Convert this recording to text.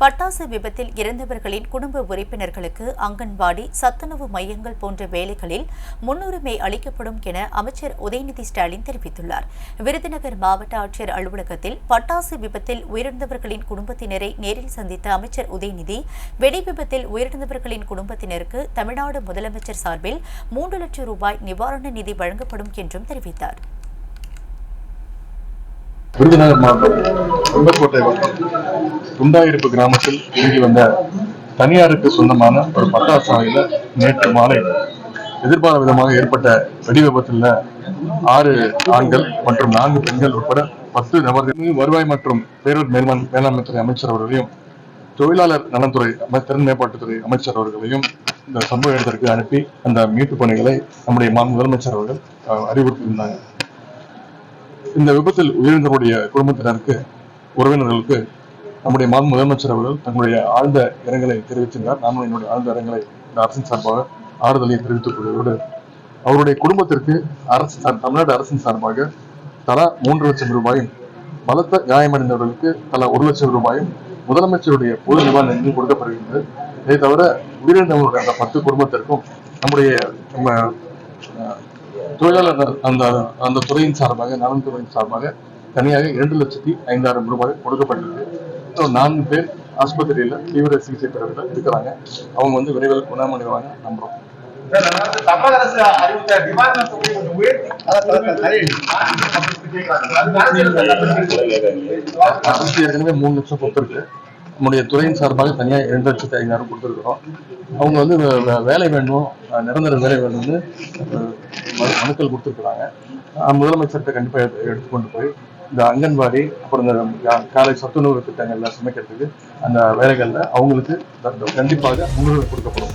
பட்டாசு விபத்தில் இறந்தவர்களின் குடும்ப உறுப்பினர்களுக்கு அங்கன்வாடி சத்துணவு மையங்கள் போன்ற வேலைகளில் முன்னுரிமை அளிக்கப்படும் என அமைச்சர் உதயநிதி ஸ்டாலின் தெரிவித்துள்ளார். விருதுநகர் மாவட்ட ஆட்சியர் அலுவலகத்தில் பட்டாசு விபத்தில் உயிரிழந்தவர்களின் குடும்பத்தினரை நேரில் சந்தித்த அமைச்சர் உதயநிதி வெடி விபத்தில் உயிரிழந்தவர்களின் குடும்பத்தினருக்கு தமிழ்நாடு முதலமைச்சர் சார்பில் மூன்று லட்சம் ரூபாய் நிவாரண நிதி வழங்கப்படும் என்றும் தெரிவித்தார். விருதுநகர் மாவட்டம் துண்டாயிருப்பு கிராமத்தில் இயங்கி வந்த தனியாருக்கு சொந்தமான ஒரு பட்டாசு ஆலையில நேற்று மாலை எதிர்பாராத விதமாக ஏற்பட்ட வெடி விபத்தில் ஆறு ஆண்கள் மற்றும் நான்கு பெண்கள் உட்பட பத்து நபர்கள் வருவாய் மற்றும் பேரூர் மேல்மன் மேலாண்மை துறை அமைச்சர் அவர்களையும் தொழிலாளர் நலன்துறை திறன் மேம்பாட்டுத்துறை அமைச்சர் அவர்களையும் இந்த சம்பவ இடத்திற்கு அனுப்பி அந்த மீட்பு பணிகளை நம்முடைய மா- முதலமைச்சர் அவர்கள் அறிவுறுத்தியிருந்தாங்க. இந்த விபத்தில் உயிரிழந்தவருடைய குடும்பத்தினருக்கு உறவினர்களுக்கு நம்முடைய மாநில முதலமைச்சர் அவர்கள் தங்களுடைய ஆழ்ந்த இரங்கலை தெரிவித்திருந்தார் நானும் என்னுடைய ஆழ்ந்த இரங்கலை இந்த அரசின் சார்பாக ஆறுதலை தெரிவித்துக் கொள்வதோடு அவருடைய குடும்பத்திற்கு அரசு சார்- தமிழ்நாடு அரசின் சார்பாக தலா மூன்று லட்சம் ரூபாயும் பலத்த காயமடைந்தவர்களுக்கு தலா ஒரு லட்சம் ரூபாயும் முதலமைச்சருடைய பொது நிவாரண நிதி கொடுக்கப்படுகின்றது. இதை தவிர உயிரிழந்தவர்களுடைய அந்த பத்து குடும்பத்திற்கும் நம்முடைய நம்ம அஹ், தொழிலாளர் அந்த அந்த துறையின் சார்பாக நலன் துறையின் சார்பாக தனியாக இரண்டு லட்சத்தி ஐந்தாயிரம் ரூபாய் கொடுக்கப்பட்டிருக்கு. ஸோ நான்கு பேர் ஆஸ்பத்திரியில தீவிர சிகிச்சை பிரிவில் இருக்கிறாங்க. அவங்க வந்து விரைவில் குணமடைவாங்க நம்புறோம். தமிழக அரசு அறிவித்த கொஞ்சம் உயர்த்தி ஏற்கனவே மூணு லட்சம் கொடுத்துருக்கு நம்முடைய துறையின் சார்பாக தனியாக இரண்டு லட்சத்தி ஐந்தாயிரம் கொடுத்துருக்குறோம். அவங்க வந்து வேலை வேண்டும் நிரந்தர வேலை வேணும்னு மனுக்கள் கொடுத்துருக்குறாங்க. முதலமைச்சர்கிட்ட கண்டிப்பாக எடுத்து எடுத்துக்கொண்டு போய் இந்த அங்கன்வாடி அப்புறம் இந்த காலை சத்துணவு திட்டங்கள்ல சமைக்கிறதுக்கு அந்த வேலைகள்ல அவங்களுக்கு கண்டிப்பாக முன்னுரிமை கொடுக்கப்படும்.